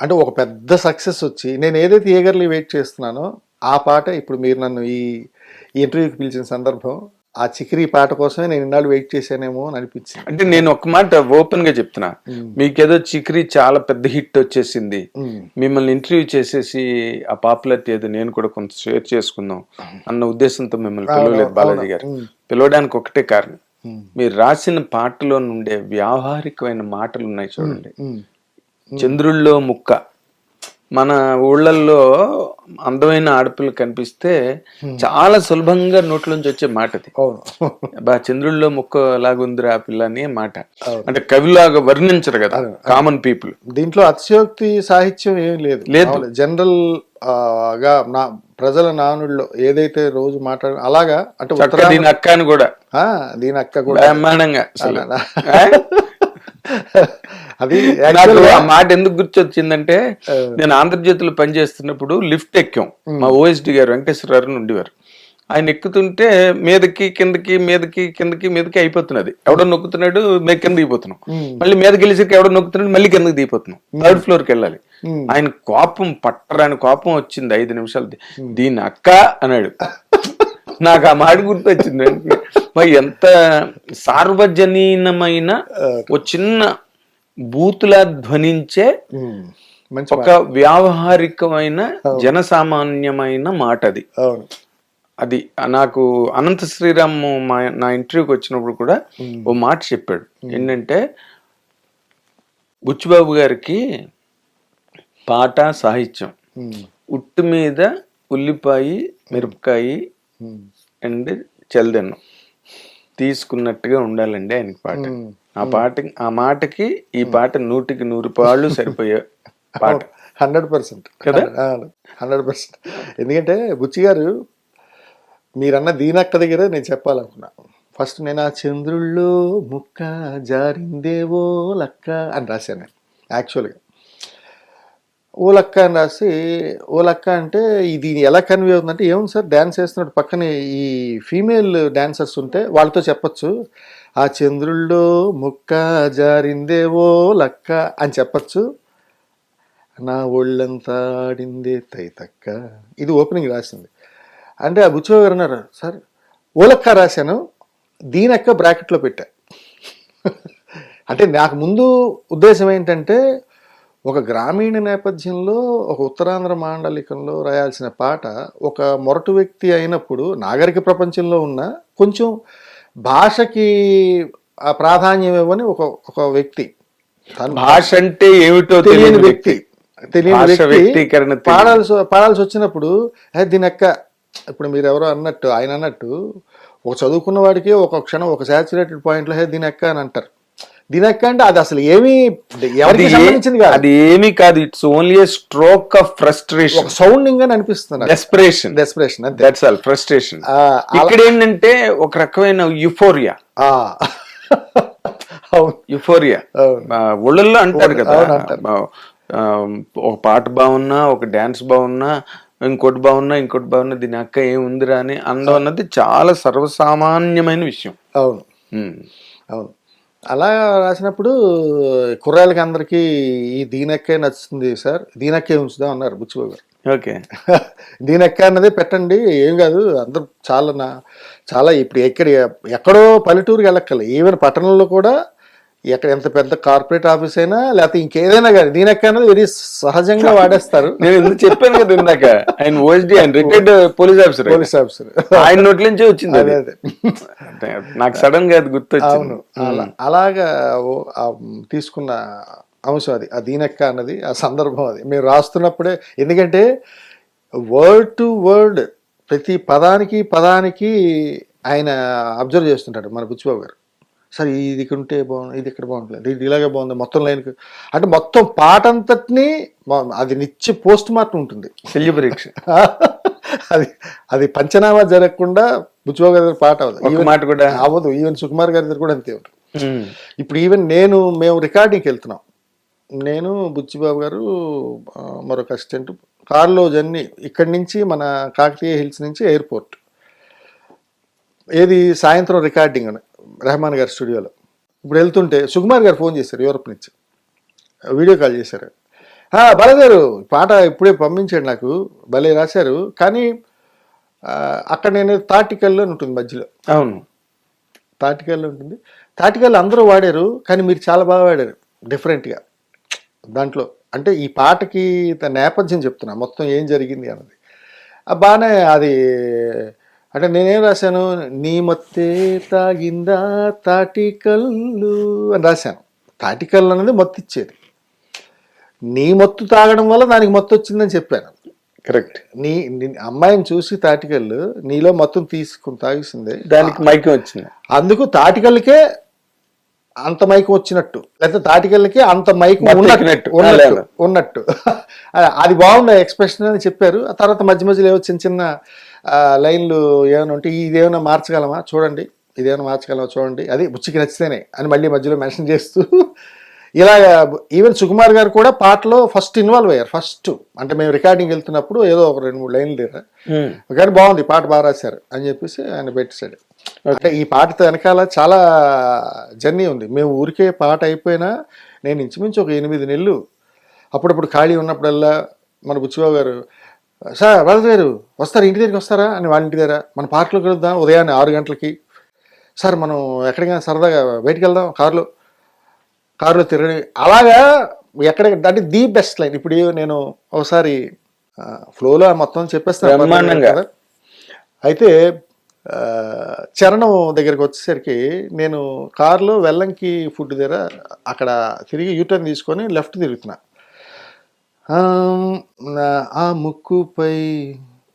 అంటే ఒక పెద్ద సక్సెస్ వచ్చి నేను ఏదైతే ఏగర్లీ వెయిట్ చేస్తున్నానో ఆ పాట ఇప్పుడు మీరు నన్ను ఈ ఇంటర్వ్యూకి పిలిచిన సందర్భం ఆ చికిరి పాట కోసమే నేను ఇన్నాళ్ళు వెయిట్ చేశానేమో అని అనిపించింది. అంటే నేను ఒక మాట ఓపెన్గా చెప్తున్నా మీకేదో చిక్రీ చాలా పెద్ద హిట్ వచ్చేసింది. మ్మ్. మిమ్మల్ని ఇంటర్వ్యూ చేసేసి ఆ పాపులారిటీ ఏదో నేను కూడా కొంత షేర్ చేసుకుందాం అన్న ఉద్దేశంతో మిమ్మల్ని పిలవలేదు బాలాజీ గారు. పిలవడానికి ఒకటే కారణం. మీరు రాసిన పాటలో నుండే వ్యావహారికమైన మాటలు ఉన్నాయి చూడండి. చంద్రుల్లో ముక్క. మన ఊళ్ళల్లో అందమైన ఆడపిల్ల కనిపిస్తే చాలా సులభంగా నోట్లోంచి వచ్చే మాట అది. బా చంద్రుల్లో ముక్క లాగుందిరా ఆ పిల్ల అనే మాట. అంటే కవిలాగా వర్ణించరు కదా కామన్ పీపుల్ దీంట్లో అతిశయోక్తి సాహిత్యం ఏం లేదు. లేదు. జనరల్గా నా ప్రజల నానుడిలో ఏదైతే రోజు మాట్లాడ అలాగా అంటే దీని అక్క అని కూడా దీని అక్క కూడా. బ్రహ్మాండంగా? అది నాకు ఆ మాట ఎందుకు గుర్తొచ్చిందంటే నేను ఆంధ్రజ్యోతిలో పనిచేస్తున్నప్పుడు లిఫ్ట్ ఎక్కాం. మా. ఓఎస్డి గారు వెంకటేశ్వర గారు ఉండేవారు. ఆయన ఎక్కుతుంటే మీదకి కిందకి మీదకి కిందకి మీదకి అయిపోతున్నది. ఎవడో నొక్కుతున్నాడు మేము కింద దిగిపోతున్నాం. మళ్ళీ మీదకి వెళ్ళేసరికి ఎవడో నొక్కుతున్నాడు మళ్ళీ కిందకి దిగిపోతున్నాం. థర్డ్ ఫ్లోర్కి వెళ్ళాలి ఆయన కోపం పట్టరాని కోపం వచ్చింది ఐదు నిమిషాలు దీని అక్క అన్నాడు. నాకు ఆ మాట గుర్తొచ్చింది. మరి ఎంత సార్వజనీనమైన ఒక చిన్న బూతులా ధ్వనించే ఒక వ్యావహారికమైన జనసామాన్యమైన మాట అది అది నాకు అనంత శ్రీరామ్ మా నా ఇంటర్వ్యూకి వచ్చినప్పుడు కూడా ఓ మాట చెప్పాడు. ఏంటంటే బుచ్చిబాబు గారికి పాట సాహిత్యం. ఉట్టు మీద ఉల్లిపాయ మిరపకాయ అండ్ చల్దెన్నం. తీసుకున్నట్టుగా ఉండాలండి ఆయనకి పాట. ఆ పాట ఆ మాటకి ఈ పాట నూటికి నూరు పాళ్ళు సరిపోయే పాట. Hundred percent. కదా? Hundred percent. ఎందుకంటే బుచ్చి గారు మీరన్న దీనక్క దగ్గర నేను చెప్పాలనుకున్నా. ఫస్ట్ నేను ఆ చంద్రుల్లో ముక్క జారిందేవో లక్క అని రాశాను యాక్చువల్గా ఓ లక్క అని రాసి ఓ లక్క అంటే ఇది ఎలా కన్వే అవుతుందంటే ఏముంది సార్? డ్యాన్స్ వేస్తున్నాడు పక్కన ఈ ఫీమేల్ డాన్సర్స్ ఉంటే వాళ్ళతో చెప్పచ్చు. ఆ చంద్రుల్లో ముక్క జారిందే ఓ లక్క అని చెప్పొచ్చు. నా ఒళ్ళంతా ఆడిందే తైతక్క. ఇది ఓపెనింగ్ రాసింది. అంటే ఆ బుచ్చిబాబు గారు అన్నారు సార్ ఓలక్క రాశాను. దీనక్క బ్రాకెట్లో పెట్టా. అంటే నాకు ముందు ఉద్దేశం ఏంటంటే ఒక గ్రామీణ నేపథ్యంలో ఒక ఉత్తరాంధ్ర మాండలికంలో రాయాల్సిన పాట ఒక మొరటు వ్యక్తి అయినప్పుడు నాగరిక ప్రపంచంలో ఉన్న కొంచెం భాషకి ప్రాధాన్యం ఇవ్వని ఒక ఒక వ్యక్తి. భాష అంటే ఏమిటో తెలియని వ్యక్తి. తెలియని వ్యక్తీకరణ. పాడాల్సి పాడాల్సి వచ్చినప్పుడు "ఏ, దీని అక్క ఇప్పుడు మీరు ఎవరో అన్నట్టు ఆయన అన్నట్టు ఒక చదువుకున్న వాడికి ఒక క్షణం ఒక సాచురేటెడ్ పాయింట్లో హే దీని అక్క అని అంటారు. దీని అక్క అంటే అది అసలు ఏమీ అది ఎవరికి సంబంధించింది కాదు. అది ఏమీ కాదు. It's only stroke of frustration sounding అని అనిపిస్తుంది. Desperation desperation that's all frustration ఇక్కడ ఏంటంటే ఒక రకమైన యుఫోరియా యుఫోరియా అవును. ఊళ్ళల్లో అంటారు కదా. ఒక పాట బాగున్నా ఒక డాన్స్ బాగున్నా ఇంకోటి బాగున్నా ఇంకోటి బాగున్నా దీని అక్క ఏముందిరా అని అనడం అన్నది చాలా సర్వసామాన్యమైన విషయం. అవును. అవును. అలా రాసినప్పుడు కుర్రాళ్ళకి అందరికీ ఈ దీనక్కే నచ్చుతుంది సార్. దీనక్కే ఉంచుదాం అన్నారు బుచ్చిబాబు గారు. ఓకే. దీనెక్క అన్నదే పెట్టండి ఏం కాదు అందరూ చాలా నా చాలా ఇప్పుడు ఎక్కడ ఎక్కడో పల్లెటూరుకి వెళ్ళక్కర్లే. ఈవెన్ పట్టణంలో కూడా ఎక్కడ ఎంత పెద్ద కార్పొరేట్ ఆఫీస్ అయినా లేకపోతే ఇంకేదైనా కానీ దీనెక్క అన్నది వెరీ సహజంగా వాడేస్తారు. నేను ఎందుకు చెప్పాను కదా ఇందాక ఆయన ఓఎస్డి ఆయన retired police officer police officer. ఆయన నోట్ల నుంచే వచ్చింది అదే. అది. నాకు సడన్గా అది గుర్తొచ్చింది. అవును అలా అలాగా తీసుకున్న అంశం అది. ఆ దీనెక్క అన్నది ఆ సందర్భం అది. మేము రాస్తున్నప్పుడే ఎందుకంటే వర్డ్ టు వర్డ్ ప్రతి పదానికి పదానికి ఆయన అబ్జర్వ్ చేస్తుంటాడు మన బుచ్చిబాబు గారు. సరే ఇది ఇక్కడ ఉంటే బాగుంది ఇది ఇక్కడ బాగుంటుంది ఇది ఇలాగే బాగుంది మొత్తం లైన్కి అంటే మొత్తం పాట అంతటిని అది నిత్య పోస్ట్ మార్టం ఉంటుంది. శల్య పరీక్ష అది అది పంచనామా జరగకుండా బుచ్చిబాబు గారి దగ్గర పాట అవ్వదు. మాట కూడా అవ్వదు. ఈవెన్ సుకుమార్ గారి దగ్గర కూడా అంతే. ఇప్పుడు ఈవెన్ నేను మేము రికార్డింగ్కి వెళ్తున్నాం. నేను బుచ్చిబాబు గారు మరొక అసిస్టెంట్ కార్లో జర్నీ ఇక్కడి నుంచి మన కాకతీయ హిల్స్ నుంచి ఎయిర్పోర్ట్. ఏది సాయంత్రం రికార్డింగ్ అని రెహమాన్ గారి స్టూడియోలో. ఇప్పుడు వెళ్తుంటే సుకుమార్ గారు ఫోన్ చేశారు యూరప్ నుంచి. వీడియో కాల్ చేశారు. బాలగారు పాట ఇప్పుడే పంపించాడు నాకు. భలే రాశారు. కానీ అక్కడ నేను తాటికల్లో ఉంటుంది మధ్యలో. అవును. తాటికల్లో ఉంటుంది. తాటికల్లో అందరూ వాడారు కానీ మీరు చాలా బాగా వాడారు. డిఫరెంట్గా. దాంట్లో అంటే ఈ పాటకి నేపథ్యం చెప్తున్నా మొత్తం ఏం జరిగింది అన్నది. బాగానే అది అంటే నేనేం రాశాను? నీ మత్తే తాగిందా తాటికల్లు అని రాశాను. తాటికల్లు అనేది మత్తు ఇచ్చేది. నీ మత్తు తాగడం వల్ల దానికి మత్తు వచ్చిందని చెప్పాను. కరెక్ట్. నీ అమ్మాయిని చూసి తాటికల్లు నీలో మొత్తం తీసుకుని తాగిస్తుంది దానికి మైకం వచ్చింది. అందుకు తాటికల్లికే అంత మైకు వచ్చినట్టు. లేకపోతే తాటికల్లికే అంత మైకు ఉన్నట్టు. ఉన్నట్టు. ఉన్నట్టు. అది బాగుంది ఎక్స్ప్రెషన్ అని చెప్పారు. ఆ తర్వాత మధ్య మధ్యలో ఏవో చిన్న చిన్న లైన్లు ఏమైనా ఉంటే ఇదేమైనా మార్చగలమా? చూడండి. ఇదేమైనా మార్చగలమా చూడండి. అది బుచ్చికి నచ్చితేనే అని మళ్ళీ మధ్యలో మెన్షన్ చేస్తూ ఇలా ఈవెన్ సుకుమార్ గారు కూడా పాటలో ఫస్ట్ ఇన్వాల్వ్ అయ్యారు. ఫస్ట్ అంటే మేము రికార్డింగ్ వెళ్తున్నప్పుడు ఏదో ఒక రెండు మూడు లైన్లు దగ్గర. కానీ బాగుంది. పాట బాగా రాశారు అని చెప్పేసి ఆయన పెట్టేశాడు. అంటే ఈ పాటతో వెనకాల చాలా జర్నీ ఉంది. మేము ఊరికే పాట అయిపోయినా నేను ఇంచుమించు ఒక ఎనిమిది నెలలు అప్పుడప్పుడు ఖాళీ ఉన్నప్పుడల్లా మన బుచ్చిబాబు గారు సార్ వరద గారు వస్తారా? ఇంటి దగ్గరికి వస్తారా? అని వాళ్ళ ఇంటి దగ్గర. మన పార్క్లో కలుద్దాం ఉదయాన్నే ఆరు గంటలకి. సార్ మనం ఎక్కడికైనా సరదాగా బయటికి వెళ్దాం కారులో. కారులో తిరగని అలాగా ఎక్కడ అంటే ది బెస్ట్ లైన్. ఇప్పుడు నేను ఒకసారి ఫ్లోలో మొత్తం చెప్పేస్తాను. కదా. అయితే చరణం దగ్గరికి వచ్చేసరికి నేను కారులో వెల్లంకి ఫుడ్ దగ్గర అక్కడ తిరిగి యూటర్న్ తీసుకొని లెఫ్ట్ తిరుగుతున్నా. ఆ ముక్కుపై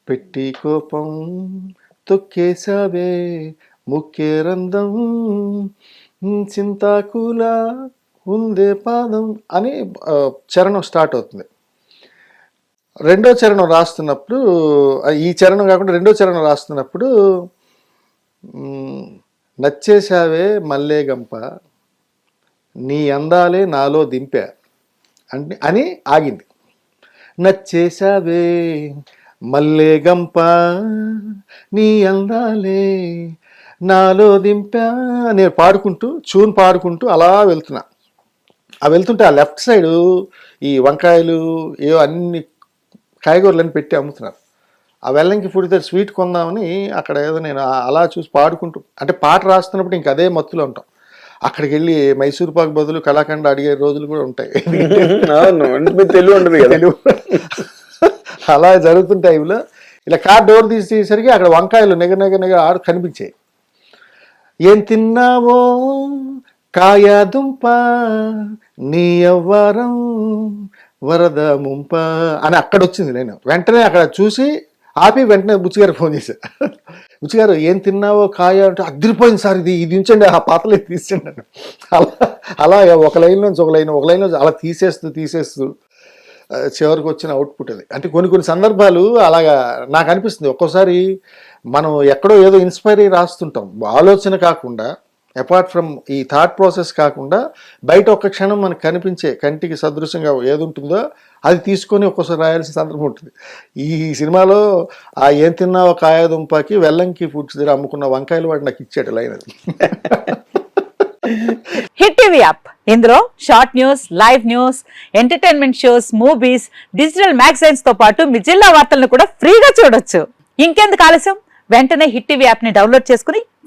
పెట్టి కోపం తొక్కేసావే ముక్కే రంధం చింతాకుల ఉందే పాదం అని చరణం స్టార్ట్ అవుతుంది. రెండో చరణం రాస్తున్నప్పుడు ఈ చరణం కాకుండా రెండో చరణం రాస్తున్నప్పుడు నచ్చేశావే మల్లే గంప నీ అందాలే నాలో దింపా అంటే అని ఆగింది. నచ్చేశావే. మల్లే గంప నీ అందాలే నాలో దింపా నేను పాడుకుంటూ చూన్ పాడుకుంటూ అలా వెళ్తున్నా. ఆ వెళ్తుంటే ఆ లెఫ్ట్ సైడ్ ఈ వంకాయలు ఏవో అన్ని కాయగూరలని పెట్టి అమ్ముతున్నారు. ఆ వెళ్ళంకి ఫుడ్ దగ్గర స్వీట్ కొందామని అక్కడ ఏదో నేను అలా చూసి పాడుకుంటూ అంటే పాట రాస్తున్నప్పుడు ఇంక అదే మత్తులో ఉంటాం. అక్కడికి వెళ్ళి మైసూర్ పాక్ బదులు కళాఖండ అడిగే రోజులు కూడా ఉంటాయి. తెలివి ఉండదు తెలుగు అలా జరుగుతున్న టైంలో ఇలా కార్ డోర్ తీసేసరికి అక్కడ వంకాయలు నిగ నిగ నిగ ఆడు కనిపించాయి. ఏం తిన్నావో? కాయ దుంప నీ అవ్వారం వరద ముంప అని అక్కడ వచ్చింది నేను. వెంటనే అక్కడ చూసి ఆపి వెంటనే బుచ్చిగారు ఫోన్ చేశారు బుచ్చిగారు ఏం తిన్నావో కాయ అంటే అదిరిపోయింది సార్ ఇది ఇది ఉంచండి ఆ పాతలే తీసండి అని అలా అలా ఒక లైన్ నుంచి ఒక లైన్ ఒక లైన్ నుంచి అలా తీసేస్తూ తీసేస్తూ చివరికి వచ్చిన అవుట్పుట్ అది. అంటే కొన్ని కొన్ని సందర్భాలు అలాగా నాకు అనిపిస్తుంది. ఒక్కోసారి మనం ఎక్కడో ఏదో ఇన్స్పైర్ అయ్యి రాస్తుంటాం. ఆలోచన కాకుండా అపార్ట్ ఫ్రమ్ ఈ థాట్ ప్రాసెస్ కాకుండా బయట ఒక్క క్షణం మనకు కనిపించే కంటికి సదృశ్యంగా ఏది ఉంటుందో అది తీసుకొని ఒక్కోసారి రాయాల్సిన సందర్భం ఉంటుంది. ఈ సినిమాలో ఆ ఏం ఒక ఆయాదుంపాకి వెల్లంకి ఫుడ్స్ దగ్గర అమ్ముకున్న వంకాయలు వాడు నాకు ఇచ్చాడు లైన్ అది. Hit TV app. ఇందులో short news live news entertainment shows movies digital మ్యాగజైన్స్తో పాటు మీ జిల్లా వార్తలను కూడా ఫ్రీగా చూడొచ్చు. ఇంకెందుకు ఆలస్యం? వెంటనే హిట్ టీవీ యాప్ని డౌన్లోడ్ చేసుకుని